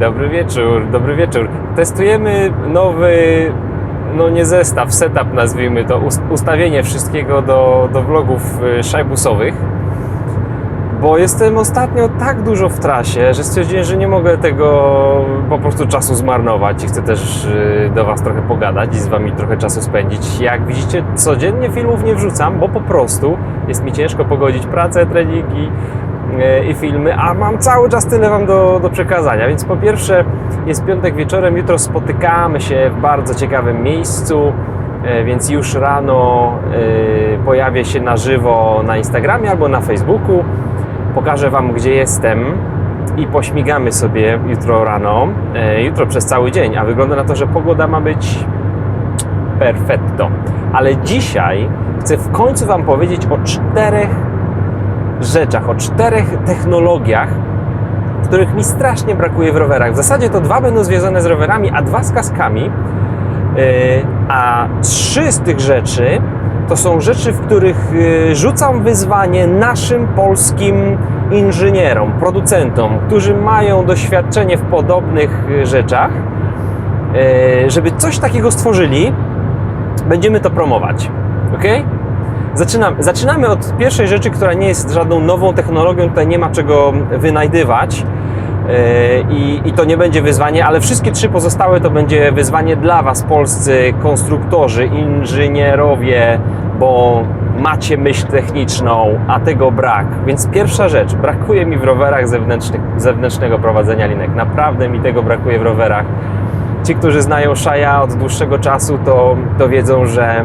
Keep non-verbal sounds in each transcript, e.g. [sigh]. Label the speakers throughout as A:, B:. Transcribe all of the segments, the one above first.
A: Dobry wieczór, dobry wieczór. Testujemy nowy, no nie zestaw, setup nazwijmy to, ust- ustawienie wszystkiego do, do vlogów y, szajbusowych. Bo jestem ostatnio tak dużo w trasie, że stwierdziłem, że nie mogę tego po prostu czasu zmarnować i chcę też y, do Was trochę pogadać i z Wami trochę czasu spędzić. Jak widzicie, codziennie filmów nie wrzucam, bo po prostu jest mi ciężko pogodzić pracę, treningi i filmy, a mam cały czas tyle Wam do, do przekazania. Więc po pierwsze, jest piątek wieczorem, jutro spotykamy się w bardzo ciekawym miejscu. E, Więc już rano y, pojawię się na żywo na Instagramie albo na Facebooku pokażę Wam, gdzie jestem i pośmigamy sobie jutro rano, e, jutro przez cały dzień, a wygląda na to, że pogoda ma być perfetto. Ale dzisiaj chcę w końcu Wam powiedzieć o czterech rzeczach, o czterech technologiach, których mi strasznie brakuje w rowerach. W zasadzie to dwa będą związane z rowerami, a dwa z kaskami. Yy, A trzy z tych rzeczy to są rzeczy, w których yy, rzucam wyzwanie naszym polskim inżynierom, producentom, którzy mają doświadczenie w podobnych yy, rzeczach, żeby coś takiego stworzyli, będziemy to promować. Ok? Zaczynamy, zaczynamy od pierwszej rzeczy, która nie jest żadną nową technologią, tutaj nie ma czego wynajdywać. Yy, I, I to nie będzie wyzwanie, ale wszystkie trzy pozostałe to będzie wyzwanie dla Was, polscy konstruktorzy, inżynierowie, bo macie myśl techniczną, a tego brak. Więc pierwsza rzecz, brakuje mi w rowerach zewnętrznego prowadzenia linek. Naprawdę mi tego brakuje w rowerach. Ci, którzy znają Szaja od dłuższego czasu, to, to wiedzą, że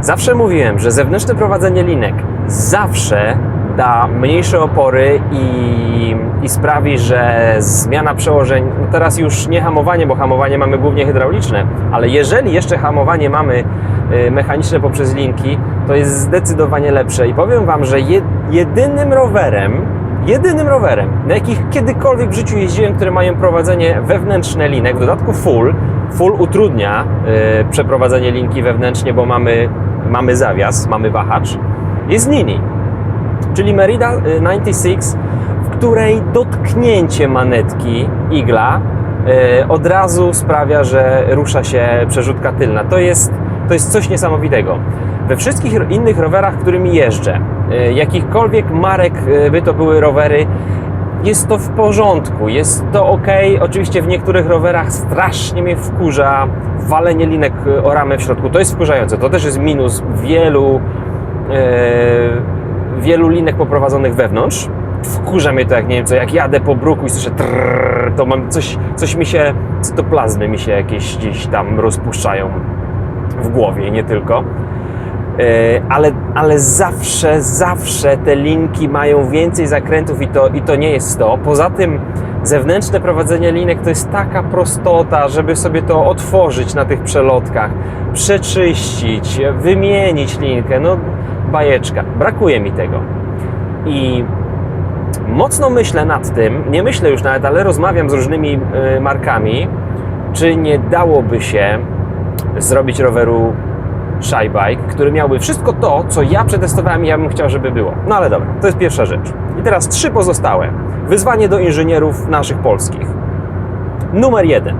A: Zawsze mówiłem, że zewnętrzne prowadzenie linek zawsze da mniejsze opory i, i sprawi, że zmiana przełożeń, no teraz już nie hamowanie, bo hamowanie mamy głównie hydrauliczne, ale jeżeli jeszcze hamowanie mamy y, mechaniczne poprzez linki, to jest zdecydowanie lepsze. I powiem Wam, że je, jedynym rowerem, jedynym rowerem, na jakich kiedykolwiek w życiu jeździłem, które mają prowadzenie wewnętrzne linek, w dodatku full, full utrudnia y, przeprowadzenie linki wewnętrznie, bo mamy, mamy zawias, mamy wahacz, jest Nini, czyli Merida y, 96, w której dotknięcie manetki igla y, od razu sprawia, że rusza się przerzutka tylna. To jest, to jest coś niesamowitego. We wszystkich innych rowerach, którymi jeżdżę, y, jakichkolwiek marek y, by to były rowery, jest to w porządku, jest to ok. Oczywiście w niektórych rowerach strasznie mnie wkurza walenie linek y, o ramę w środku. To jest wkurzające. To też jest minus wielu, e, wielu linek poprowadzonych wewnątrz. Wkurza mnie to, jak nie wiem co, jak jadę po bruku i słyszę trrr, to mam coś, coś mi się, cytoplazmy mi się jakieś gdzieś tam rozpuszczają w głowie, nie tylko. E, ale, ale zawsze, zawsze te linki mają więcej zakrętów i to, i to nie jest to. Poza tym zewnętrzne prowadzenie linek to jest taka prostota, żeby sobie to otworzyć na tych przelotkach, przeczyścić, wymienić linkę. No bajeczka. Brakuje mi tego. I mocno myślę nad tym, nie myślę już nawet, ale rozmawiam z różnymi e, markami, czy nie dałoby się zrobić roweru Shy Bike, który miałby wszystko to, co ja przetestowałem i ja bym chciał, żeby było. No ale dobra, to jest pierwsza rzecz. I teraz trzy pozostałe. Wyzwanie do inżynierów naszych polskich. Numer jeden.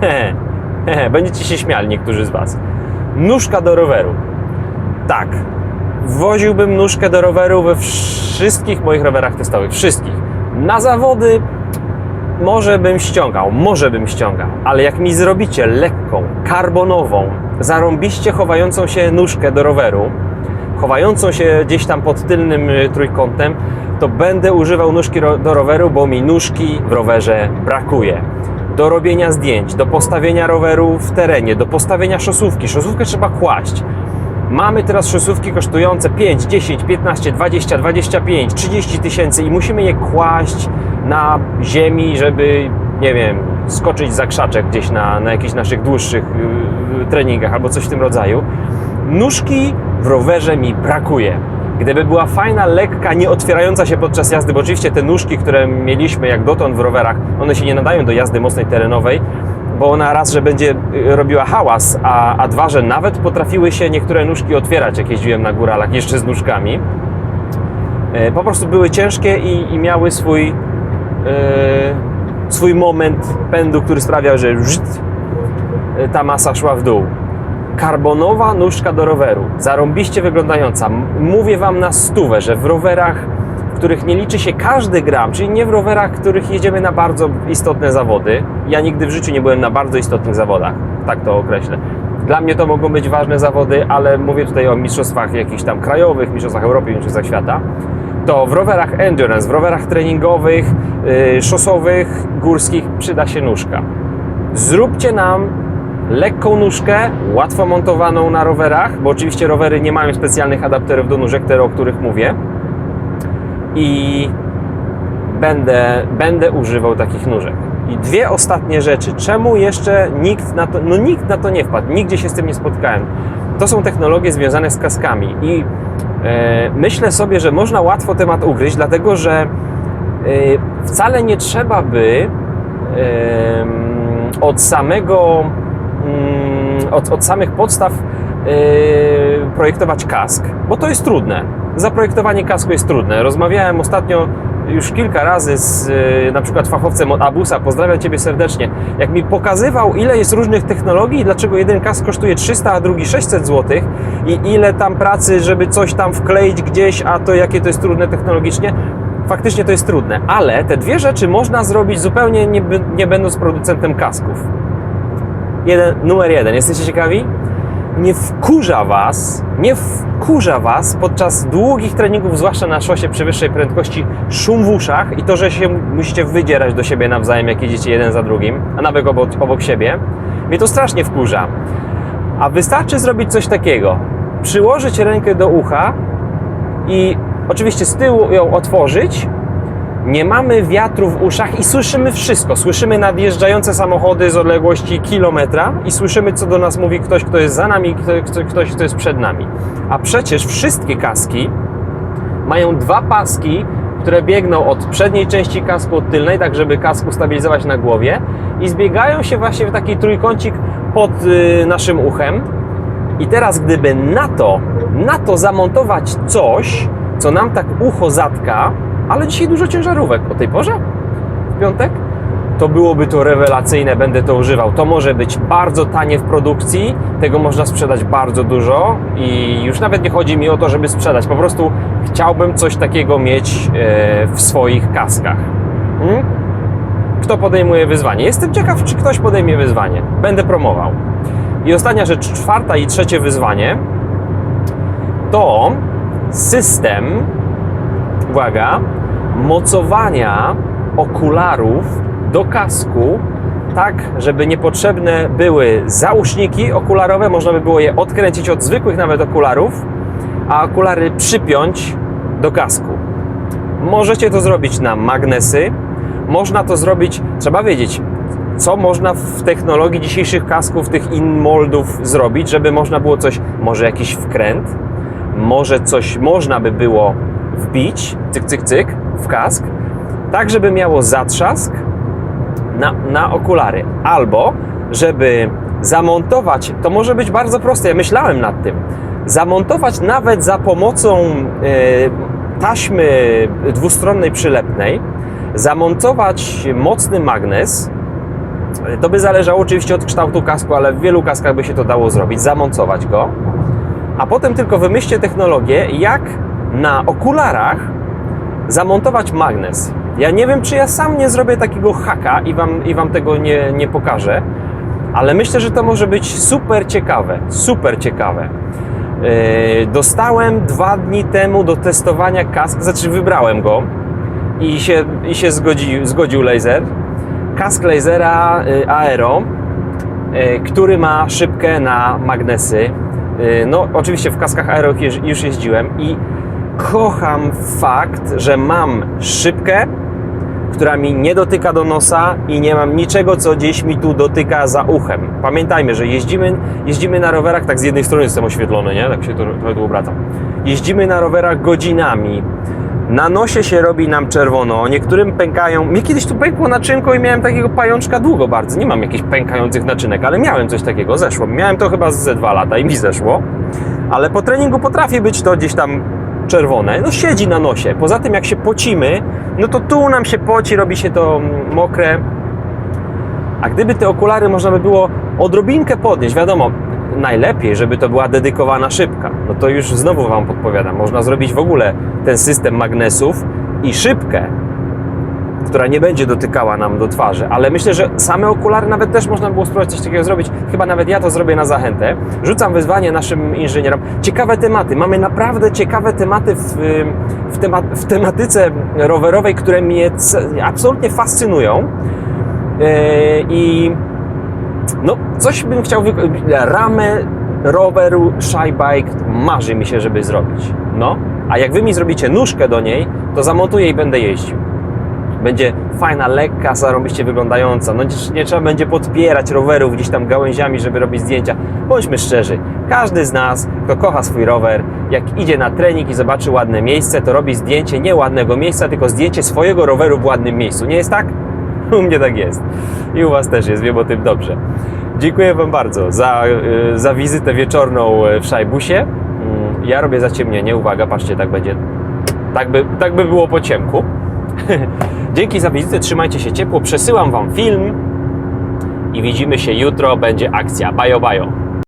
A: Hehe, [laughs] będziecie się śmiali niektórzy z Was. Nóżka do roweru. Tak. Woziłbym nóżkę do roweru we wszystkich moich rowerach testowych. Wszystkich. Na zawody może bym ściągał, może bym ściągał, ale jak mi zrobicie lekką, karbonową, zarąbiście chowającą się nóżkę do roweru, chowającą się gdzieś tam pod tylnym y, trójkątem, to będę używał nóżki do roweru, bo mi nóżki w rowerze brakuje. Do robienia zdjęć, do postawienia roweru w terenie, do postawienia szosówki. Szosówkę trzeba kłaść. Mamy teraz szosówki kosztujące 5, 10, 15, 20, 25, 30 tysięcy i musimy je kłaść na ziemi, żeby, nie wiem, skoczyć za krzaczek gdzieś na, na jakichś naszych dłuższych yy, treningach albo coś w tym rodzaju. Nóżki w rowerze mi brakuje. Gdyby była fajna, lekka, nie otwierająca się podczas jazdy, bo oczywiście te nóżki, które mieliśmy jak dotąd w rowerach, one się nie nadają do jazdy mocnej terenowej, bo ona raz, że będzie y, robiła hałas, a, a dwa, że nawet potrafiły się niektóre nóżki otwierać, jak jeździłem na góralach, jeszcze z nóżkami. E, Po prostu były ciężkie i, i miały swój, e, swój moment pędu, który sprawiał, że ta masa szła w dół. Karbonowa nóżka do roweru, zarąbiście wyglądająca. Mówię Wam na stówę, że w rowerach, w których nie liczy się każdy gram, czyli nie w rowerach, w których jedziemy na bardzo istotne zawody. Ja nigdy w życiu nie byłem na bardzo istotnych zawodach, tak to określę. Dla mnie to mogą być ważne zawody, ale mówię tutaj o mistrzostwach jakichś tam krajowych, mistrzostwach Europy, mistrzostwach świata. To w rowerach endurance, w rowerach treningowych, yy, szosowych, górskich przyda się nóżka. Zróbcie nam lekką nóżkę, łatwo montowaną na rowerach, bo oczywiście rowery nie mają specjalnych adapterów do nóżek, te o których mówię. I będę, będę używał takich nóżek. I dwie ostatnie rzeczy. Czemu jeszcze nikt na to, no nikt na to nie wpadł, nigdzie się z tym nie spotkałem. To są technologie związane z kaskami i e, myślę sobie, że można łatwo temat ugryźć, dlatego że e, wcale nie trzeba by em, od samego od, od samych podstaw yy, projektować kask, bo to jest trudne. Zaprojektowanie kasku jest trudne. Rozmawiałem ostatnio już kilka razy z yy, na przykład fachowcem od Abusa, pozdrawiam Ciebie serdecznie, jak mi pokazywał ile jest różnych technologii i dlaczego jeden kask kosztuje 300, a drugi 600 zł i ile tam pracy, żeby coś tam wkleić gdzieś, a to jakie to jest trudne technologicznie, faktycznie to jest trudne, ale te dwie rzeczy można zrobić zupełnie nie, nie będąc producentem kasków. Jeden, numer jeden. Jesteście ciekawi? Nie wkurza Was, nie wkurza Was podczas długich treningów, zwłaszcza na szosie przy wyższej prędkości, szum w uszach i to, że się musicie wydzierać do siebie nawzajem, jak jedziecie jeden za drugim, a nawet obok, obok siebie. Mnie to strasznie wkurza. A wystarczy zrobić coś takiego. Przyłożyć rękę do ucha i oczywiście z tyłu ją otworzyć, nie mamy wiatru w uszach i słyszymy wszystko. Słyszymy nadjeżdżające samochody z odległości kilometra i słyszymy, co do nas mówi ktoś, kto jest za nami, kto, kto, ktoś, kto jest przed nami. A przecież wszystkie kaski mają dwa paski, które biegną od przedniej części kasku, od tylnej, tak żeby kask ustabilizować na głowie i zbiegają się właśnie w taki trójkącik pod y, naszym uchem. I teraz gdyby na to, na to zamontować coś, co nam tak ucho zatka, ale dzisiaj dużo ciężarówek o tej porze, w piątek, to byłoby to rewelacyjne, będę to używał. To może być bardzo tanie w produkcji, tego można sprzedać bardzo dużo i już nawet nie chodzi mi o to, żeby sprzedać, po prostu chciałbym coś takiego mieć e, w swoich kaskach. Hmm? Kto podejmuje wyzwanie? Jestem ciekaw, czy ktoś podejmie wyzwanie. Będę promował. I ostatnia rzecz, czwarta i trzecie wyzwanie to system, uwaga, mocowania okularów do kasku tak, żeby niepotrzebne były zauszniki okularowe, można by było je odkręcić od zwykłych nawet okularów, a okulary przypiąć do kasku. Możecie to zrobić na magnesy, można to zrobić, trzeba wiedzieć, co można w technologii dzisiejszych kasków, tych in-moldów zrobić, żeby można było coś, może jakiś wkręt, może coś można by było wbić, cyk, cyk, cyk, w kask, tak żeby miało zatrzask na, na okulary. Albo, żeby zamontować, to może być bardzo proste, ja myślałem nad tym, zamontować nawet za pomocą e, taśmy dwustronnej przylepnej, zamontować mocny magnes, to by zależało oczywiście od kształtu kasku, ale w wielu kaskach by się to dało zrobić, zamontować go, a potem tylko wymyślcie technologię, jak na okularach zamontować magnes. Ja nie wiem, czy ja sam nie zrobię takiego haka i wam, i wam tego nie, nie pokażę, ale myślę, że to może być super ciekawe, super ciekawe. Yy, dostałem dwa dni temu do testowania kask, znaczy wybrałem go i się, i się zgodzi, zgodził laser. Kask lasera y, Aero, y, który ma szybkę na magnesy. Y, No, oczywiście w kaskach Aero już- już jeździłem i kocham fakt, że mam szybkę, która mi nie dotyka do nosa i nie mam niczego, co gdzieś mi tu dotyka za uchem. Pamiętajmy, że jeździmy, jeździmy na rowerach, tak z jednej strony jestem oświetlony, nie? Tak się to trochę tu obracam. Jeździmy na rowerach godzinami. Na nosie się robi nam czerwono, niektórym pękają. Mnie kiedyś tu pękło naczynko i miałem takiego pajączka długo bardzo. Nie mam jakichś pękających naczynek, ale miałem coś takiego, zeszło. mi. Miałem to chyba ze dwa lata i mi zeszło. Ale po treningu potrafi być to gdzieś tam czerwone. No siedzi na nosie. Poza tym jak się pocimy, no to tu nam się poci, robi się to mm, mokre A gdyby te okulary można by było odrobinkę podnieść, wiadomo, najlepiej, żeby to była dedykowana szybka. No to już znowu Wam podpowiadam, można zrobić w ogóle ten system magnesów i szybkę, która nie będzie dotykała nam do twarzy, ale myślę, że same okulary nawet też można było spróbować coś takiego zrobić. Chyba nawet ja to zrobię na zachętę. Rzucam wyzwanie naszym inżynierom. Ciekawe tematy. Mamy naprawdę ciekawe tematy w, w, tema, w tematyce rowerowej, które mnie absolutnie fascynują. Yy, I no, coś bym chciał wykonać. Ramę roweru Shy Bike marzy mi się, żeby zrobić. No, a jak wy mi zrobicie nóżkę do niej, to zamontuję i będę jeździł. Będzie fajna, lekka, zarobiście wyglądająca. No nie, trzeba będzie podpierać rowerów gdzieś tam gałęziami, żeby robić zdjęcia. Bądźmy szczerzy, każdy z nas, kto kocha swój rower, jak idzie na trening i zobaczy ładne miejsce, to robi zdjęcie nie ładnego miejsca, tylko zdjęcie swojego roweru w ładnym miejscu. Nie jest tak? U mnie tak jest. I u Was też jest, wiem o tym dobrze. Dziękuję Wam bardzo za, y, za wizytę wieczorną w Szajbusie. Mm, Ja robię zaciemnienie, uwaga, patrzcie, tak będzie. Tak by, tak by było po ciemku. [laughs] Dzięki za wizytę, trzymajcie się ciepło, przesyłam Wam film i widzimy się jutro, będzie akcja. Bajo, bajo.